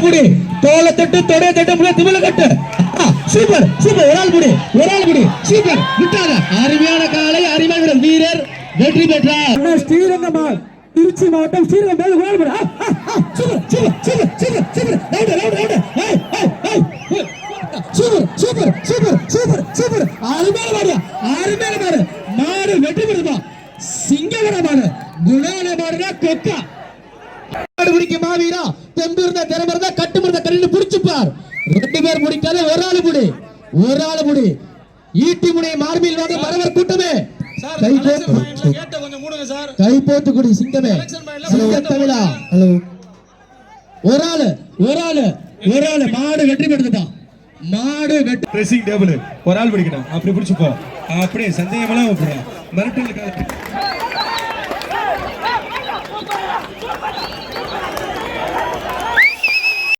புடி தோலை தட்டு தொடைய தட்டு முள்ள திமில கட்டு சூப்பர் சூப்பர். ஒரு ஆள் புடி ஒரு ஆள் புடி சூப்பர். விட்டாத அருமையான காலை அருமையான வீரர். வீரர் வெற்றி பெற்றார். அண்ணா ஸ்ரீரங்கமால் திருச்சி மாவட்டம் ஸ்ரீரங்கம் மேல் ஆ, ஆ, super super super super super. Round round round ஏய் ஏய் ஏய். Super super super super super. அருமையான மாடு. அருமையான மாடு. மாடு வெற்றி பெறுமா? சிங்கவர மாடு. குணால மாடுனா கொக்கா. மாடு பிடிக்க மாவீரா தெம்பு இருந்த திறமை இருந்தா கட்டு புடிச்சுப்பார். ரெண்டு பேர் முடிக்காத ஒரு ஆளு முடி. ஒரு ஆளு முடி. ஈட்டி முனை மார்பில் வாங்க மரவர் கூட்டமே. கை சார். கை போத்து குடி சிங்கமே. சிங்க தமிழா. ஹலோ. ஒரு ஆளு ஒரு ஆளு ஒரு ஆளு. மாடு வெற்றி பெற்றுட்டான் மாடு வெற்றி ட்ரெஸ்ஸிங் டேபிள் ஒரு ஆள் பிடிக்கணும் அப்படி பிடிச்சுப்போ அப்படியே சந்தேகமெல்லாம் மிரட்டல்